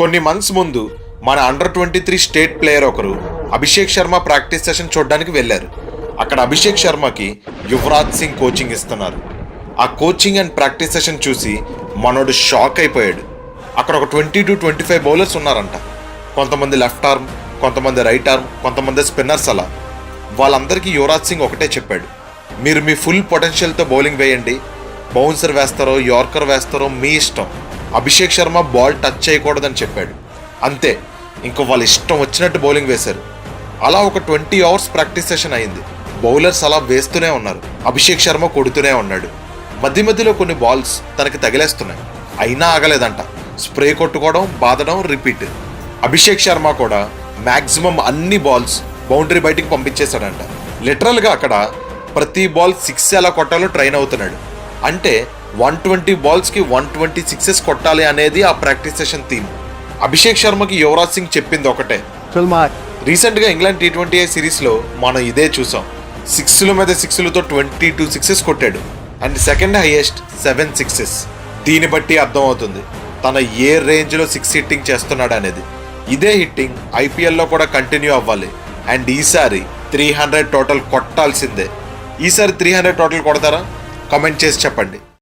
కొన్ని మంత్స్ ముందు మన under twenty three state player ఒకరు అభిషేక్ శర్మ ప్రాక్టీస్ సెషన్ చూడడానికి వెళ్ళారు. అక్కడ అభిషేక్ శర్మకి యువరాజ్ సింగ్ కోచింగ్ ఇస్తున్నారు. ఆ కోచింగ్ అండ్ ప్రాక్టీస్ సెషన్ చూసి మనోడు షాక్ అయిపోయాడు. అక్కడ ఒక twenty to twenty five bowlers ఉన్నారంట. కొంతమంది లెఫ్ట్ ఆర్మ్ కొంతమంది రైట్ ఆర్మ్ కొంతమంది స్పిన్నర్స్ అలా. వాళ్ళందరికీ యువరాజ్ సింగ్ ఒకటే చెప్పాడు. మీరు మీ ఫుల్ పొటెన్షియల్తో బౌలింగ్ వేయండి. బౌన్సర్ వేస్తారో యార్కర్ వేస్తారో మీ ఇష్టం. అభిషేక్ శర్మ బాల్ టచ్ చేయకూడదని చెప్పాడు. అంతే ఇంకో వాళ్ళ ఇష్టం వచ్చినట్టు బౌలింగ్ వేశారు. అలా ఒక ట్వంటీ అవర్స్ ప్రాక్టీస్ సెషన్ అయింది. బౌలర్స్ అలా వేస్తూనే ఉన్నారు. అభిషేక్ శర్మ కొడుతూనే ఉన్నాడు. మధ్య మధ్యలో కొన్ని బాల్స్ తనకి తగిలేస్తున్నాయి. అయినా ఆగలేదంట. స్ప్రే కొట్టుకోవడం బాదడం రిపీట్. అభిషేక్ శర్మ కూడా మ్యాక్సిమం అన్ని బాల్స్ బౌండరీ బయటికి పంపించేశాడంట. లిటరల్గా అక్కడ ప్రతి బాల్ సిక్స్ ఎలా కొట్టాలో ట్రైన్ అవుతున్నాడు. అంటే వన్ ట్వంటీ బాల్స్కి వన్ ట్వంటీ సిక్సెస్ కొట్టాలి అనేది ఆ ప్రాక్టీస్ సెషన్ థీమ్. అభిషేక్ శర్మకి యువరాజ్ సింగ్ చెప్పింది ఒకటే. రీసెంట్గా ఇంగ్లాండ్ టీ ట్వంటీ ఐ సిరీస్లో మనం ఇదే చూసాం. సిక్స్ల మీద సిక్స్లతో ట్వంటీ టూ సిక్సెస్ కొట్టాడు. And second highest seven sixes. దీన్ని బట్టి అర్థమవుతుంది తన ఏ రేంజ్లో సిక్స్ హిట్టింగ్ చేస్తున్నాడు అనేది. ఇదే హిట్టింగ్ ఐపీఎల్లో కూడా కంటిన్యూ అవ్వాలి. అండ్ ఈసారి త్రీ హండ్రెడ్ టోటల్ కొట్టాల్సిందే. ఈసారి త్రీ హండ్రెడ్ టోటల్ కొడతారా? కమెంట్ చేసి చెప్పండి.